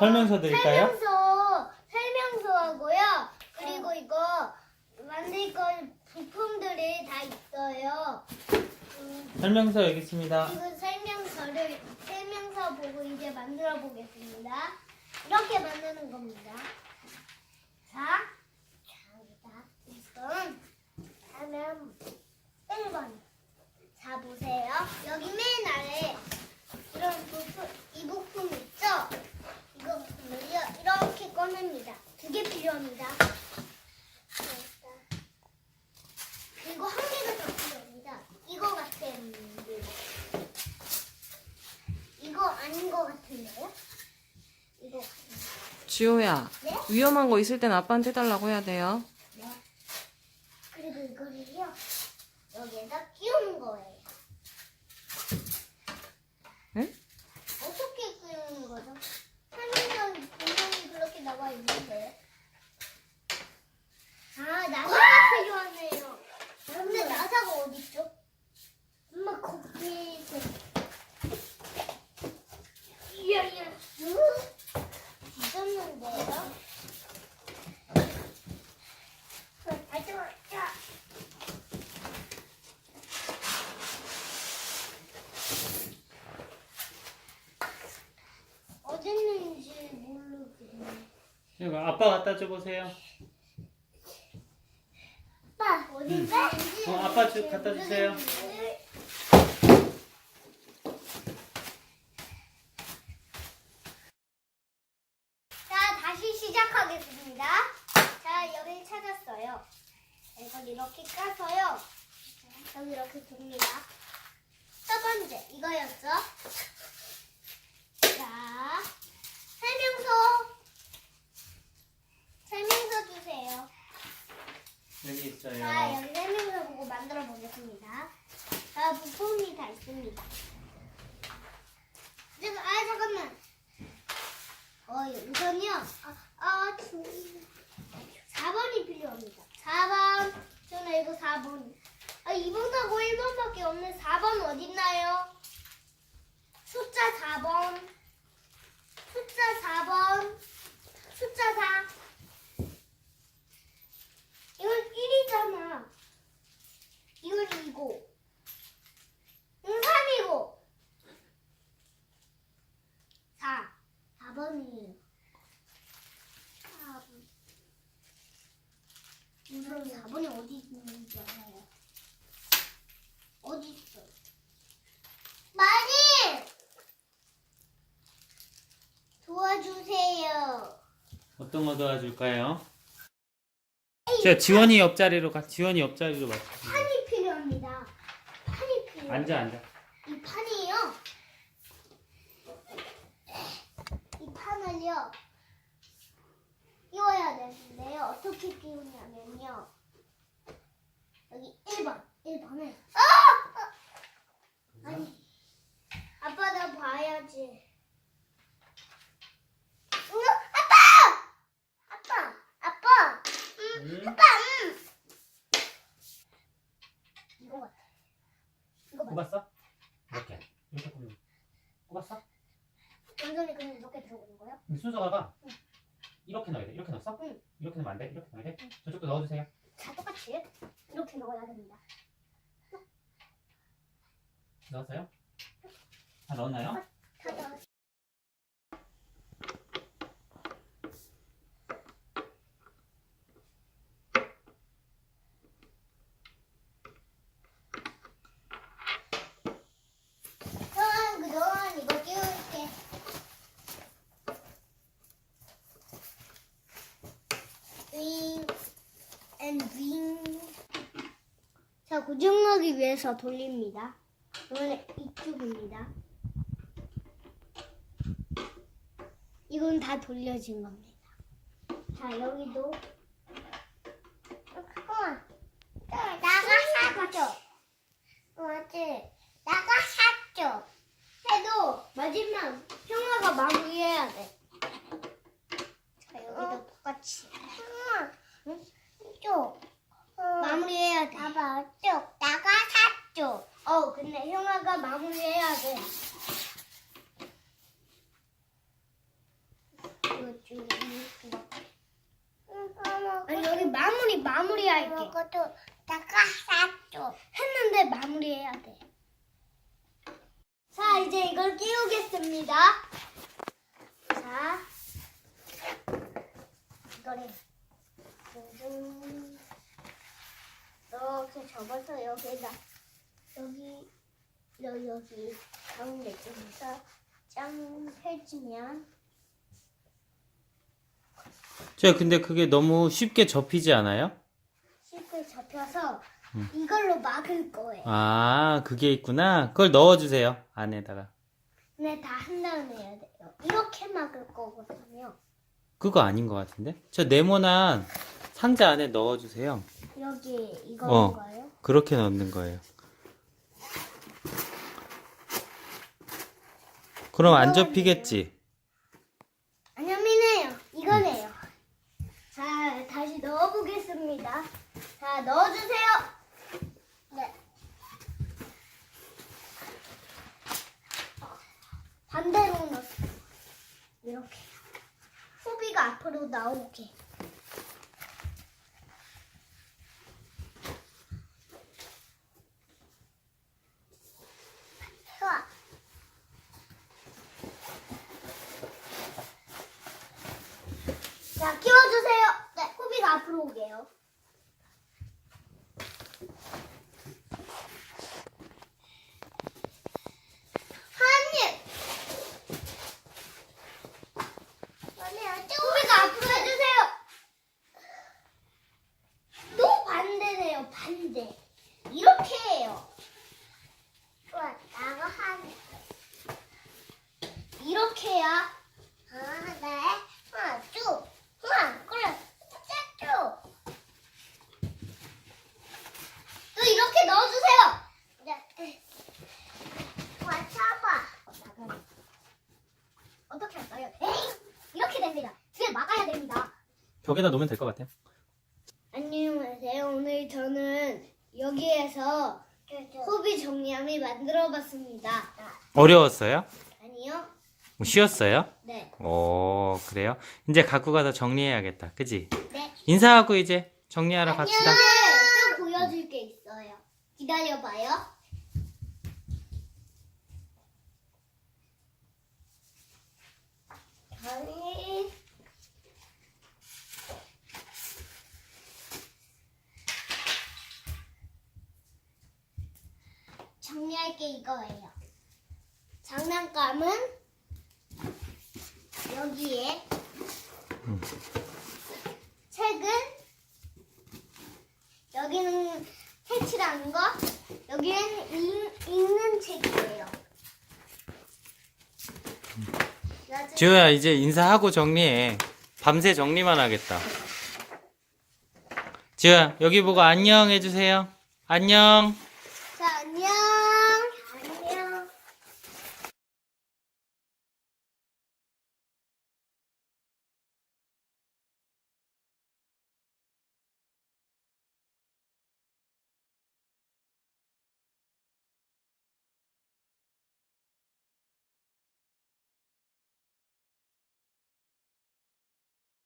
설명서 드릴까요? 설명서 설명서하고요. 그리고 이거 만들 거 부품들이 다 있어요. 음, 설명서 여기 있습니다. 이거 설명서를 설명서 보고 이제 만들어 보겠습니다. 이렇게 만드는 겁니다. 자, 자, 우선 하면 1번. 자, 보세요. 여기 맨 아래 이런 부품, 이 부품 있죠? 이거 부품을요, 이렇게 꺼냅니다. 두 개 필요합니다. 그리고 한 개가 더 필요합니다. 이거 같은데. 이거 아닌 것 같은데요? 이거 같은데. 지호야, 네? 위험한 거 있을 땐 아빠한테 해달라고 해야 돼요. 네. 그리고 이거를요, 여기에다 끼우는 거예요. 응? 어떻게 끼우는 거죠? 설명서 분명히 그렇게 나와 있는데. 아, 나사가 필요하네요. 근데 나사가 어딨죠? 엄마, 거기 있어. 이야, 이야. 있었는데요? 발전, 자. 어딨는지 모르겠네. 이거 아빠 갖다 줘 보세요. 아빠, 어딘지? 어, 아빠 주- 갖다 주세요. 자, 다시 시작하겠습니다. 자, 여기 찾았어요. 이걸 이렇게 까서요. 여기 이렇게 둡니다. 첫 번째, 이거였죠? 자, 설명서. 설명서 주세요. 여기 있어요. 자, 여기 설명서 보고 만들어 보겠습니다. 자, 부품이 다 있습니다. 지금, 아, 잠깐만. 어, 우선요. 아, 아, 주 4번이 필요합니다. 4번. 저는 이거 4번. 아, 2번하고 1번밖에 없는 4번 어딨나요? 숫자 4번. 숫자 4번. 숫자 4. 이건 1이잖아. 이건 2고. 이건 3이고. 4. 4번이에요. 4번. 그럼 4번이 어디 있는지 알아요? 어디 있어? 마님! 도와주세요. 어떤 거 도와줄까요? 자, 지원이 옆자리로 가. 지원이 옆자리로 맞춰. 판이 필요합니다. 판이 필요해요. 앉아, 앉아. 이 판이요. 이 판을요. 끼워야 되는데요. 어떻게 끼우냐면요. 여기 1번. 1번을. 아! 아! 아니. 아빠 나 봐야지. 응? 아빠! 아빠! 아빠! 응? 응? 아빠! 응! 이거 같아. 이거 봐. 꼽았어? 이렇게. 이렇게 꼽는. 꼽았어? 완전히 그냥 이렇게 들어오는 거예요? 근데 순서가 이렇게 넣어야 돼. 이렇게 넣었어? 응. 이렇게 넣으면 안 돼. 이렇게 넣어야 돼. 저쪽도 넣어주세요. 다 똑같이 이렇게 넣어야 됩니다. 넣었어요? 다 넣었나요? 다 넣어. 그동안 그동안 이거 끼울게. 윙, 앤 윙. 자, 고정하기 위해서 돌립니다. 이번에 이쪽입니다. 이건 다 돌려진 겁니다. 자, 여기도. 아빠가 마무리해야 돼. 아니 여기 마무리 마무리 할게. 이것도 다가 샀죠. 했는데 마무리해야 돼. 자 이제 이걸 끼우겠습니다. 자 이거를 이렇게 접어서 여기다 여기. 여기 여기 가운데 쪽에서 짱 펼치면 저 근데 그게 너무 쉽게 접히지 않아요? 쉽게 접혀서 이걸로 막을 거예요. 아, 그게 있구나. 그걸 넣어주세요. 안에다가. 근데 다 한 다음에 해야 돼요. 이렇게 막을 거거든요. 그거 아닌 것 같은데? 저 네모난 상자 안에 넣어주세요. 여기 어. 이건가요? 그렇게 넣는 거예요. 그럼 안 접히겠지? 아니요, 미네요. 이거네요. 자, 다시 넣어보겠습니다. 자, 넣어주세요. 네. 반대로 넣어. 이렇게. 호비가 앞으로 나오게. 좋아. 자, 키워주세요. 네, 호비가 앞으로 오게요. 하나님! 호비가 앞으로 해주세요. 또 반대네요, 반대. 이렇게 해요. 좋아. 나가 한. 이렇게 해야 아, 네. 하나, 쭉. 하나, 그래. 쭉. 또 이렇게 넣어주세요. 네. 와, 잡아. 어떻게 할까요? 에이! 이렇게 됩니다. 뒤에 막아야 됩니다. 벽에다 놓으면 될 것 같아요. 안녕하세요. 오늘 저는 여기에서 호비 정리함이 만들어봤습니다. 어려웠어요? 아니요? 뭐 쉬웠어요? 네. 오, 그래요? 이제 갖고 가서 정리해야겠다. 그지? 네. 인사하고 이제 정리하러 갑시다. 있어요. 기다려봐요. 정리할 게 이거예요. 장난감은 여기에 책은 여기는 색칠한 거 여기는 읽, 읽는 책이에요. 지호야, 이제 인사하고 정리해. 밤새 정리만 하겠다. 지호야, 여기 보고 안녕 해주세요. 안녕.